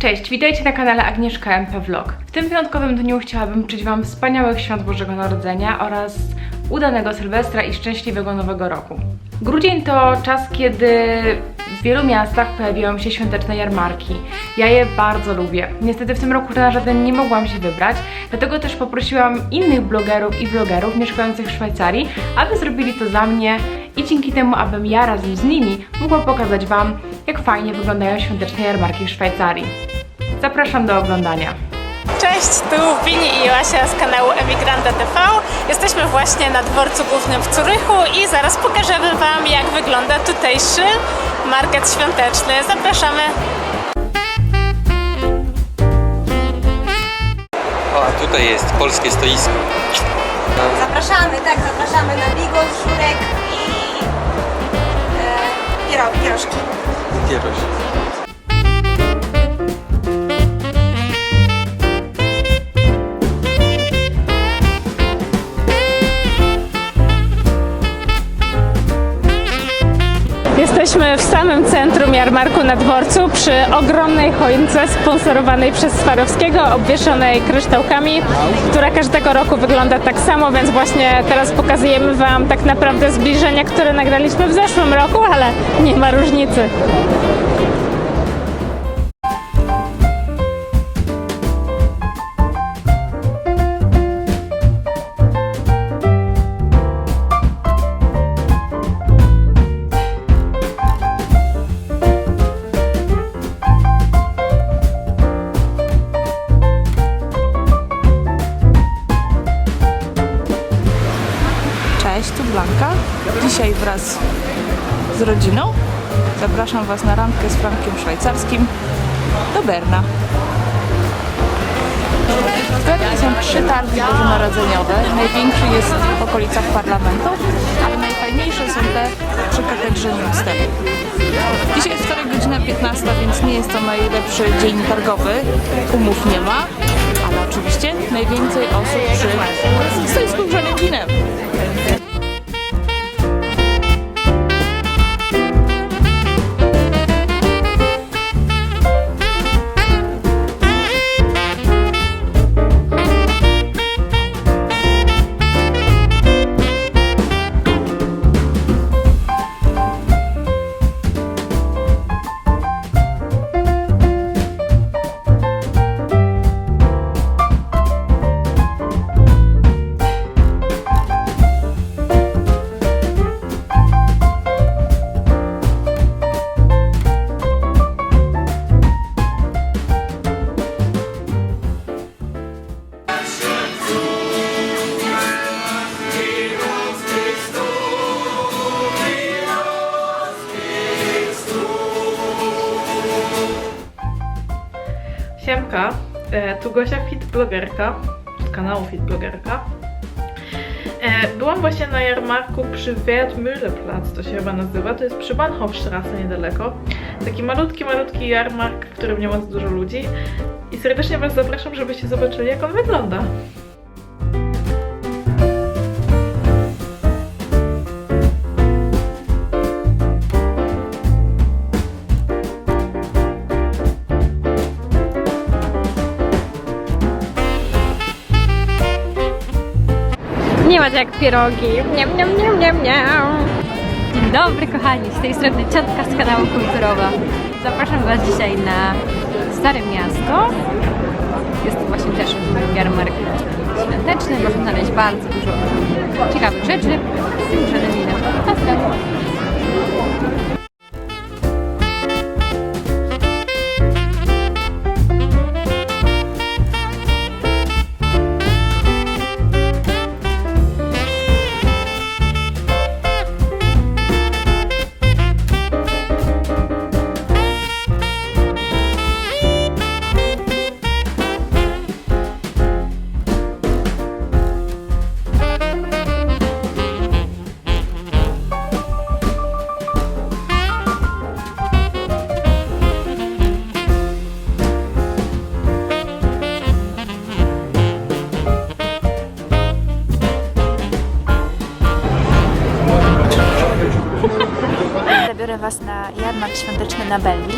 Cześć, witajcie na kanale Agnieszka MP Vlog. W tym wyjątkowym dniu chciałabym życzyć Wam wspaniałych świąt Bożego Narodzenia oraz udanego Sylwestra i szczęśliwego Nowego Roku. Grudzień to czas, kiedy w wielu miastach pojawiają się świąteczne jarmarki. Ja je bardzo lubię. Niestety w tym roku na żaden nie mogłam się wybrać, dlatego też poprosiłam innych blogerów i vlogerów mieszkających w Szwajcarii, aby zrobili to za mnie i dzięki temu, abym ja razem z nimi mogła pokazać Wam, jak fajnie wyglądają świąteczne jarmarki w Szwajcarii. Zapraszam do oglądania. Cześć, tu Wini i Joasia z kanału Emigranta TV. Jesteśmy właśnie na dworcu głównym w Curychu i zaraz pokażemy Wam, jak wygląda tutejszy market świąteczny. Zapraszamy! O, a tutaj jest polskie stoisko. Zapraszamy, tak, zapraszamy na bigos, żurek i e, piero, pierożki. Jesteśmy w samym centrum jarmarku na dworcu przy ogromnej choince sponsorowanej przez Swarowskiego, obwieszonej kryształkami, która każdego roku wygląda tak samo, więc właśnie teraz pokazujemy Wam tak naprawdę zbliżenia, które nagraliśmy w zeszłym roku, ale nie ma różnicy. Zapraszam Was na randkę z Frankiem Szwajcarskim do Berna. W Bernie są trzy targi bożonarodzeniowe. Największy jest w okolicach parlamentu, ale najfajniejsze są te przy katedrze Newstead. Dzisiaj jest wtorek godzina 15, więc nie jest to najlepszy dzień targowy. Umów nie ma, ale oczywiście najwięcej osób przy stoisku grzanym winem. Siemka, e, tu Gosia Fit Blogerka z kanału Fit Blogerka. E, byłam właśnie na jarmarku przy Wertmühleplatz, to się chyba nazywa, to jest przy Bahnhofstrasse niedaleko. Taki malutki, malutki jarmark, w którym nie ma za dużo ludzi. I serdecznie Was zapraszam, żebyście zobaczyli jak on wygląda. Nie ma tak jak pierogi. Niam, niam, niam, niam, niam. Dzień dobry kochani, z tej strony ciotka z kanału Kulturowa. Zapraszam Was dzisiaj na Stare Miasto. Jest to właśnie też jarmark świąteczny. Można znaleźć bardzo dużo ciekawych rzeczy z tym grzanym świąteczny na Belli.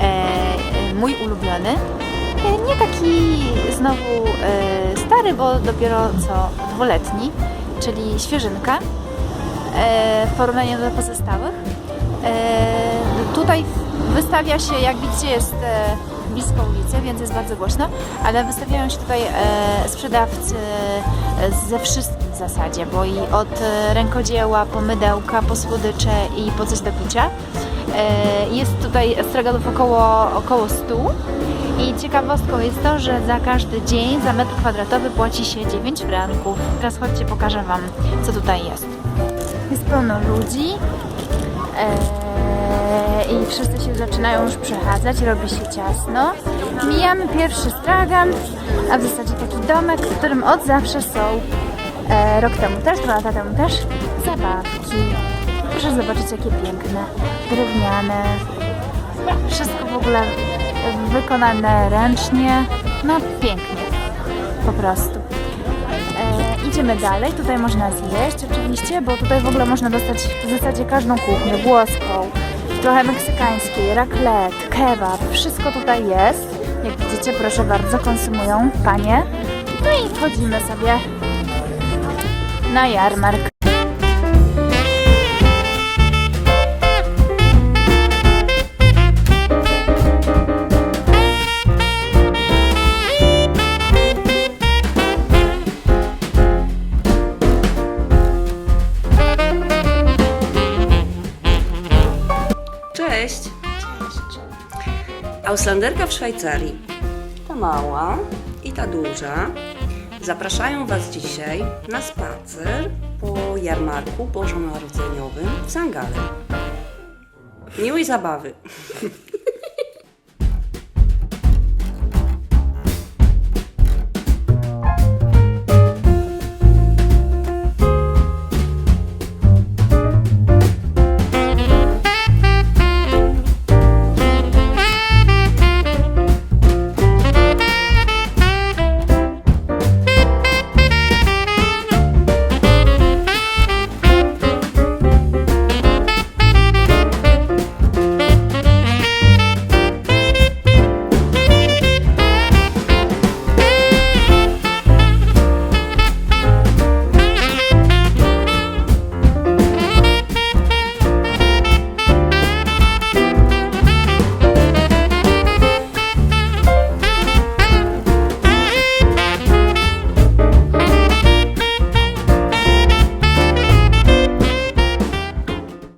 E, mój ulubiony. E, Nie taki znowu e, stary, bo dopiero co dwuletni, czyli świeżynka w porównaniu do pozostałych. Tutaj wystawia się, jak widzicie, jest blisko ulicy, więc jest bardzo głośno, ale wystawiają się tutaj sprzedawcy ze wszystkich w zasadzie, bo i od rękodzieła, po mydełka, po słodycze i po coś do picia. Jest tutaj straganów około, około 100 i ciekawostką jest to, że za każdy dzień za metr kwadratowy płaci się 9 franków. Teraz chodźcie, pokażę Wam, co tutaj jest. Jest pełno ludzi eee, i wszyscy się zaczynają już przechadzać, robi się ciasno. Mijamy pierwszy stragan, a w zasadzie taki domek, w którym od zawsze są e, rok temu też, dwa lata temu też zabawki. Proszę zobaczyć, jakie piękne, drewniane, wszystko w ogóle wykonane ręcznie, no pięknie, po prostu. E, idziemy dalej, tutaj można zjeść oczywiście, bo tutaj w ogóle można dostać w zasadzie każdą kuchnię, włoską, trochę meksykańskiej, raclette, kebab, wszystko tutaj jest. Jak widzicie, proszę bardzo, konsumują panie. No i wchodzimy sobie na jarmark. Cześć! Auslanderka w Szwajcarii. Ta mała i ta duża zapraszają Was dzisiaj na spacer po jarmarku bożonarodzeniowym w Sangalem. Miłej zabawy!